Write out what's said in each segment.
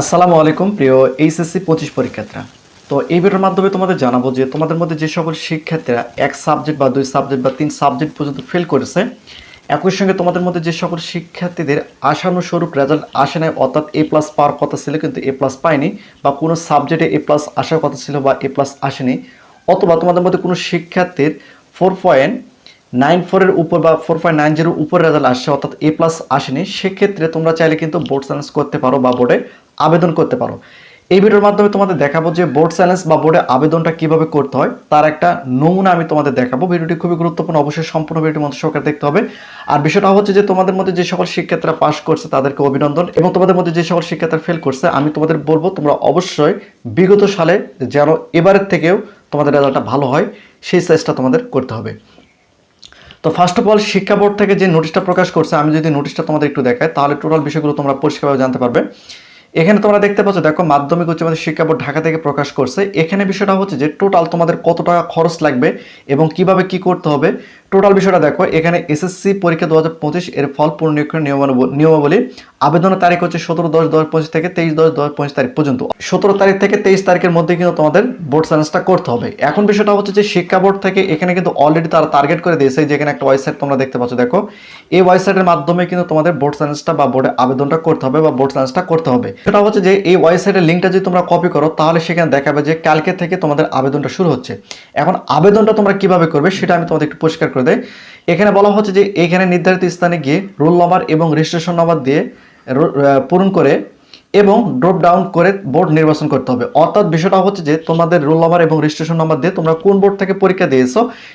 আসসালামু আলাইকুম, প্রিয় এইচএসসি পঁচিশ পরীক্ষার্থীরা। তো এই ভিডিওর মাধ্যমে তোমাদের জানাব যে তোমাদের মধ্যে যে সকল শিক্ষার্থীরা এক সাবজেক্ট বা দুই সাবজেক্ট বা তিন সাবজেক্ট পর্যন্ত ফেল করেছে, একই সঙ্গে তোমাদের মধ্যে যে সকল শিক্ষার্থীদের আশানুস্বরূপ রেজাল্ট আসে নাই, অর্থাৎ এ প্লাস পাওয়ার কথা ছিল কিন্তু এ প্লাস পায়নি, বা কোনো সাবজেক্টে এ প্লাস আসার কথা ছিল বা এ প্লাস আসেনি, অথবা তোমাদের মধ্যে কোনো শিক্ষার্থীর ফোর পয়েন্ট নাইন ফোরের উপর বা ফোর পয়েন্ট নাইন জিরোর উপর রেজাল্ট আসছে, অর্থাৎ এ প্লাস আসেনি, সেক্ষেত্রে তোমরা চাইলে কিন্তু বোর্ড চ্যালেঞ্জ করতে পারো বা বোর্ডে আবেদন করতে পারো। এই ভিডিওর মাধ্যমে তোমাদের দেখাবো যে বোর্ড চ্যালেঞ্জ বা বোর্ডে আবেদনটা কীভাবে করতে হয়, তার একটা নমুনা আমি তোমাদের দেখাবো। ভিডিওটি খুবই গুরুত্বপূর্ণ, অবশ্যই সম্পূর্ণ ভিডিওটি মধ্যে সরকার দেখতে হবে। আর বিষয়টা হচ্ছে যে তোমাদের মধ্যে যে সকল শিক্ষার্থীরা পাশ করছে তাদেরকে অভিনন্দন, এবং তোমাদের মধ্যে যে সকল শিক্ষার্থীরা ফেল করছে, আমি তোমাদের বলব তোমরা অবশ্যই বিগত সালে যেন এবারের থেকেও তোমাদের রেজাল্টটা ভালো হয়, সেই চেষ্টা তোমাদের করতে হবে। তো ফার্স্ট অফ অল শিক্ষা বোর্ড থেকে যে নোটিশটা প্রকাশ করছে, আমি যদি নোটিশটা তোমাদের একটু দেখাই, তাহলে টোটাল বিষয়গুলো তোমরা পরিষ্কারভাবে জানতে পারবে। এখানে তোমরা দেখতে পাচ্ছ, দেখো, মাধ্যমিক উচ্চ মাধ্যমিক শিক্ষা বোর্ড ঢাকা থেকে প্রকাশ করছে। এখানে বিষয়টা হচ্ছে যে টোটাল তোমাদের কত টাকা খরচ লাগবে এবং কীভাবে কি করতে হবে টোটাল বিষয়টা দেখো, এখানে এসএসসি পরীক্ষা দু হাজার পঁচিশ এর ফল পুনর্নিরীক্ষণ নিয়মাবলী। আবেদনের তারিখ হচ্ছে সতেরো দশ দশ পঁচিশ থেকে তেইশ দশ দশ পঁচিশ তারিখ পর্যন্ত। সতেরো তারিখ থেকে তেইশ তারিখের মধ্যে কিন্তু তোমাদের বোর্ড চ্যালেঞ্জটা করতে হবে। এখন বিষয়টা হচ্ছে যে শিক্ষা বোর্ড থেকে এখানে কিন্তু অলরেডি তারা টার্গেট করে দিয়েছে যেখানে একটা ওয়েবসাইট তোমরা দেখতে পাচ্ছ, দেখো। এই ওয়েবসাইটের মাধ্যমে কিন্তু তোমাদের বোর্ড চ্যালেঞ্জটা বা বোর্ডে আবেদনটা করতে হবে বা বোর্ড চ্যালেঞ্জটা করতে হবে। সেটা হচ্ছে যে এই ওয়েবসাইটের লিঙ্কটা যদি তোমরা কপি করো, তাহলে সেখানে দেখাবে যে কালকে থেকে তোমাদের আবেদনটা শুরু হচ্ছে। এখন আবেদনটা তোমরা কীভাবে করবে, সেটা আমি তোমাদের একটু পরিষ্কার করে দেয় এখানে বলা হচ্ছে যে, এখানে নির্ধারিত স্থানে গিয়ে রোল নম্বর এবং রেজিস্ট্রেশন নাম্বার দিয়ে পূরণ করে এবং ড্রপ ডাউন করে বোর্ড নির্বাচন করতে হবে। অর্থাৎ বিষয়টা হচ্ছে যে, তোমাদের রোল নাম্বার এবং রেজিস্ট্রেশন নাম্বার দিয়ে তোমরা কোন বোর্ড থেকে পরীক্ষা দিয়েছ,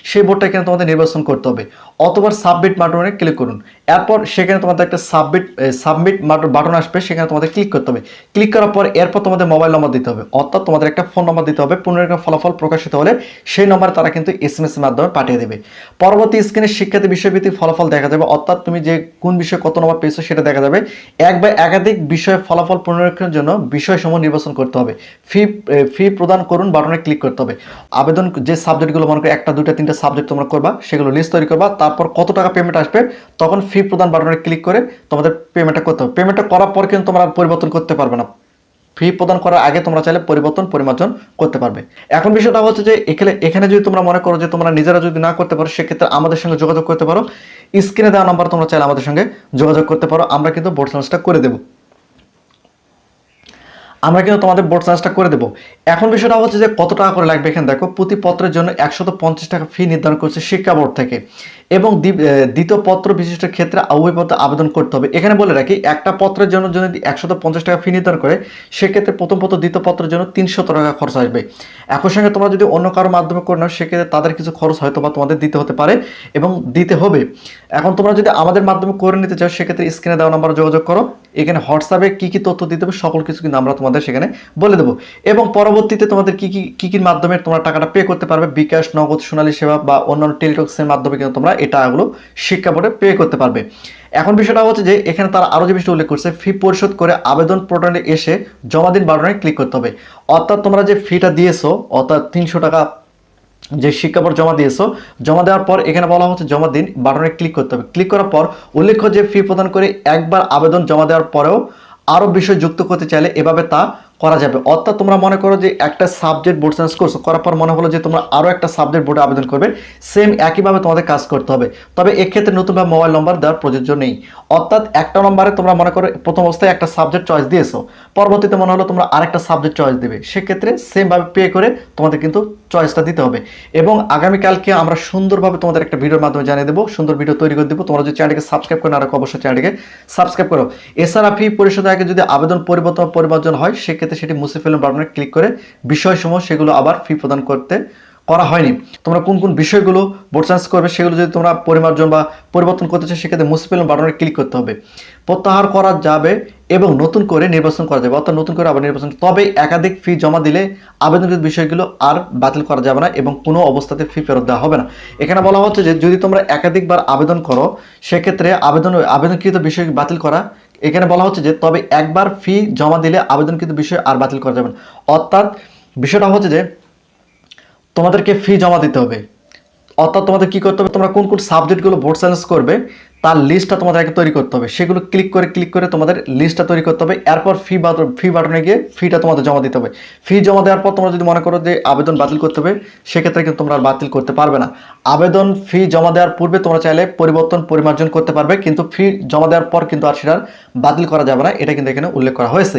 সেই বোর্ডটা এখানে তোমাদের নির্বাচন করতে হবে। অথবা সাবমিট বাটনে ক্লিক করুন। এরপর সেখানে তোমাদের একটা সাবমিট সাবমিট বাটন আসবে, সেখানে তোমাদের ক্লিক করতে হবে। ক্লিক করার পর এরপর তোমাদের মোবাইল নম্বর দিতে হবে। অর্থাৎ তোমাদের একটা ফোন নম্বর দিতে হবে। পুনরায় ফলাফল প্রকাশিত হলে সেই নম্বরে তারা কিন্তু এস এম এস এর মাধ্যমে পাঠিয়ে দেবে। পরবর্তী স্ক্রিনে শিক্ষার্থী বিষয়ভিত্তিক ফলাফল দেখা যাবে। অর্থাৎ তুমি যে কোন বিষয়ে কত নম্বর পেয়েছ সেটা দেখা যাবে। এক বা একাধিক বিষয়ে ফলাফল পুনরীক্ষণের জন্য বিষয় সমূহ নির্বাচন করতে হবে। ফি ফি প্রদান করুন বাটনে ক্লিক করতে হবে। আবেদন যে সাবজেক্টগুলো মনে করো একটা দুটা তিনটা সাবজেক্ট তোমরা করবা, সেগুলো লিস্ট তৈরি করবা, তারপর কত টাকা পেমেন্ট আসবে, তখন ফি প্রদান বাটনে ক্লিক করে তোমাদের পেমেন্টটা করতে হবে। পেমেন্টটা করার পর কিন্তু তোমরা পরিবর্তন করতে পারবে না। ফি প্রদান করার আগে তোমরা চাইলে পরিবর্তন, পরিমার্জন করতে পারবে। এখন বিষয়টা হচ্ছে যে এখানে এখানে যদি তোমরা মনে করো যে তোমরা নিজেরা যদি না করতে পারো, সেক্ষেত্রে আমাদের সঙ্গে যোগাযোগ করতে পারো। স্ক্রিনে দেওয়া নাম্বার তোমরা চাইলে আমাদের সঙ্গে যোগাযোগ করতে পারো। আমরা কিন্তু বোর্ড সার্ভিসটা করে দেবো। আমরা কিন্তু তোমাদের বোর্ড চার্জটা করে দেবো। এখন বিষয়টা হচ্ছে যে কত টাকা করে লাগবে এখানে দেখো, প্রতি পত্রের জন্য একশত পঞ্চাশ টাকা ফি নির্ধারণ করছে শিক্ষা বোর্ড থেকে। এবং দ্বি- দ্বিতীয় পত্র বিশিষ্ট ক্ষেত্রে পত্রে আবেদন করতে হবে। এখানে বলে রাখি, একটা পত্রের জন্য যদি একশত পঞ্চাশ টাকা ফি নির্ধারণ করে, সেক্ষেত্রে প্রথম পত্র, দ্বিতীয় পত্রের জন্য তিনশত টাকা খরচ আসবে। একই সঙ্গে তোমরা যদি অন্য কারও মাধ্যমে করে নাও, সেক্ষেত্রে তাদের কিছু খরচ হয়তো বা তোমাদের দিতে হতে পারে এবং দিতে হবে। এখন তোমরা যদি আমাদের মাধ্যমে করে নিতে চাও, সেক্ষেত্রে স্ক্রিনে দেওয়া নাম্বারে যোগাযোগ করো। এখানে হোয়াটসঅ্যাপে কী কী তথ্য দিতে হবে, সকল কিছু কিন্তু আমরা তোমাদের সেখানে বলে দেবো। এবং পরবর্তীতে তোমাদের কী কী কী কী মাধ্যমে তোমরা টাকাটা পে করতে পারবে, বিকাশ, নগদ, সোনালী সেবা বা অন্যান্য টেলিটক্সের মাধ্যমে কিন্তু তোমরা এই টাকাগুলো শিক্ষা বোর্ডে পে করতে পারবে। এখন বিষয়টা হচ্ছে যে, এখানে তারা আরও যে বিষয়টা উল্লেখ করছে ফি পরিশোধ করে আবেদন পোর্টালে এসে জমা দিন বাটনে ক্লিক করতে হবে। অর্থাৎ তোমরা যে ফিটা দিয়েছ, অর্থাৎ তিনশো টাকা যে শিক্ষাপর জমা দিয়েছ, জমা দেওয়ার পর এখানে বলা হচ্ছে জমা দিন বাটনে ক্লিক করতে হবে। ক্লিক করার পর উল্লেখ্য যে ফি প্রদান করে একবার আবেদন জমা দেওয়ার পরেও আরও বিষয় যুক্ত করতে চাইলে এভাবে তা করা যাবে। অর্থাৎ তোমরা মনে করো যে একটা সাবজেক্ট বোর্ড চেঞ্জ করছ, করার পর মনে হলো যে তোমরা আরও একটা সাবজেক্ট বোর্ডে আবেদন করবে সেম একইভাবে তোমাদের কাজ করতে হবে। তবে এক্ষেত্রে নতুনভাবে মোবাইল নম্বর দেওয়ার প্রযোজ্য নেই। অর্থাৎ একটা নম্বরে তোমরা মনে করো প্রথম অবস্থায় একটা সাবজেক্ট চয়েস দিয়েছ, পরবর্তীতে মনে হলো তোমরা আরেকটা সাবজেক্ট চয়েস দেবে। সেক্ষেত্রে সেমভাবে পে করে তোমাদের কিন্তু চয়েসটা দিতে হবে। এবং আগামীকালকে আমরা সুন্দরভাবে তোমাদের একটা ভিডিওর মাধ্যমে জানিয়ে দেবো, সুন্দর ভিডিও তৈরি করে দেবো। তোমরা যদি চ্যানেলকে সাবস্ক্রাইব করে না রাখো, অবশ্যই চ্যানেলকে সাবস্ক্রাইব করো। এছাড়া ফি পরিশোধের আগে যদি আবেদন পরিবর্তন বা পরিমার্জন হয়, সেক্ষেত্রে সেটি মুছে ফেলুন বাটনে ক্লিক করে বিষয়সমূহ সেগুলো আবার ফি প্রদান করতে করা হয়নি। তোমরা কোন কোন বিষয়গুলো বোর্ড চেঞ্জ করবে সেগুলো যদি তোমরা পরিমার্জন বা পরিবর্তন করতে চাও, সেক্ষেত্রে মুছে ফেলুন বাটনে ক্লিক করতে হবে। প্রত্যাহার করা যাবে এবং নতুন করে নির্বাচন করা যাবে। অর্থাৎ নতুন করে আবার নির্বাচন। তবে একাধিক ফি জমা দিলে আবেদনকৃত বিষয়গুলো আর বাতিল করা যাবে না এবং কোনো অবস্থাতে ফি ফেরত দেওয়া হবে না। এখানে বলা হচ্ছে যে যদি তোমরা একাধিকবার আবেদন করো, সেক্ষেত্রে আবেদন আবেদনকৃত বিষয় বাতিল করা এখানে বলা হচ্ছে যে, তবে একবার ফি জমা দিলে আবেদন কিন্তু বিষয় আর বাতিল করা যাবে না। অর্থাৎ বিষয়টা হচ্ছে যে, তোমাদেরকে ফি জমা দিতে হবে। অর্থাৎ তোমাদের কি করতে হবে? তোমরা কোন কোন সাবজেক্টগুলো বোর্ড চ্যালেঞ্জ করবে তার লিস্টটা তোমাদের আগে তৈরি করতে হবে। সেগুলো ক্লিক করে ক্লিক করে তোমাদের লিস্টটা তৈরি করতে হবে। এরপর ফি ফি বাটনে গিয়ে ফিটা তোমাদের জমা দিতে হবে। ফি জমা দেওয়ার পর তোমরা যদি মনে করো যে আবেদন বাতিল করতে হবে, সেক্ষেত্রে কিন্তু তোমরা আর বাতিল করতে পারবে না। আবেদন ফি জমা দেওয়ার পূর্বে তোমরা চাইলে পরিবর্তন, পরিমার্জন করতে পারবে, কিন্তু ফি জমা দেওয়ার পর কিন্তু আর সেটার বাতিল করা যাবে না। এটা কিন্তু এখানে উল্লেখ করা হয়েছে।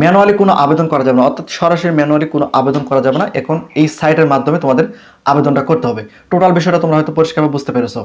ম্যানুয়ালি কোনো আবেদন করা যাবে না, অর্থাৎ সরাসরি ম্যানুয়ালি কোনো আবেদন করা যাবে না। এখন এই সাইটের মাধ্যমে তোমাদের আবেদনটা করতে হবে। টোটাল বিষয়টা তোমরা হয়তো পরিষ্কারভাবে বুঝতে পেরেছ।